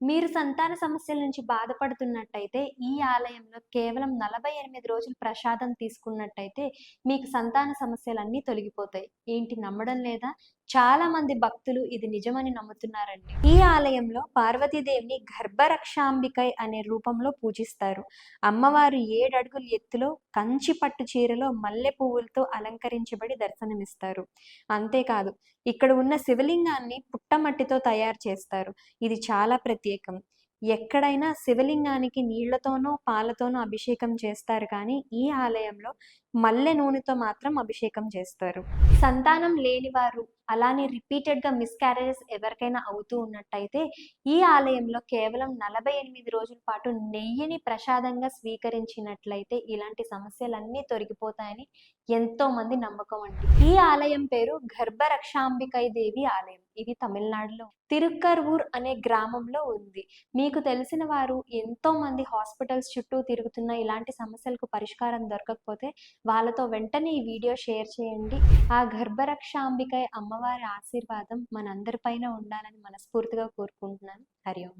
మీరు సంతాన సమస్యల నుంచి బాధపడుతున్నట్టయితే ఈ ఆలయంలో కేవలం నలభై ఎనిమిది రోజులు ప్రసాదం తీసుకున్నట్టయితే మీకు సంతాన సమస్యలన్నీ తొలగిపోతాయి. ఏంటి నమ్మడం లేదా? చాలా మంది భక్తులు ఇది నిజమని నమ్ముతున్నారండి. ఈ ఆలయంలో పార్వతీదేవిని గర్భరక్షాంబికై అనే రూపంలో పూజిస్తారు. అమ్మవారు ఏడడుగుల ఎత్తులో కంచి పట్టు చీరలో మల్లె పువ్వులతో అలంకరించబడి దర్శనమిస్తారు. అంతేకాదు ఇక్కడ ఉన్న శివలింగాన్ని పుట్టమట్టితో తయారు చేస్తారు. ఇది చాలా ప్రతి ప్రత్యేకం. ఎక్కడైనా శివలింగానికి నీళ్ళతోనో పాలతోనో అభిషేకం చేస్తారు కానీ ఈ ఆలయంలో మల్లె నూనెతో మాత్రం అభిషేకం చేస్తారు. సంతానం లేనివారు అలానే రిపీటెడ్గా మిస్క్యారేజెస్ ఎవరికైనా అవుతూ ఉన్నట్టయితే ఈ ఆలయంలో కేవలం నలభై ఎనిమిది రోజుల పాటు నెయ్యిని ప్రసాదంగా స్వీకరించినట్లయితే ఇలాంటి సమస్యలన్నీ తొలగిపోతాయని ఎంతో మంది నమ్మకం అండి. ఈ ఆలయం పేరు గర్భరక్షాంబికై దేవి ఆలయం. ఇది తమిళనాడులో తిరుక్కర్వూర్ అనే గ్రామంలో ఉంది. మీకు తెలిసిన వారు ఎంతో మంది హాస్పిటల్స్ చుట్టూ తిరుగుతున్న ఇలాంటి సమస్యలకు పరిష్కారం దొరకకపోతే వాళ్ళతో వెంటనే ఈ వీడియో షేర్ చేయండి. ఆ గర్భరక్షాంబికై అమ్మవారి ఆశీర్వాదం మనందరిపైన ఉండాలని మనస్ఫూర్తిగా కోరుకుంటున్నాను. హరి ఓం.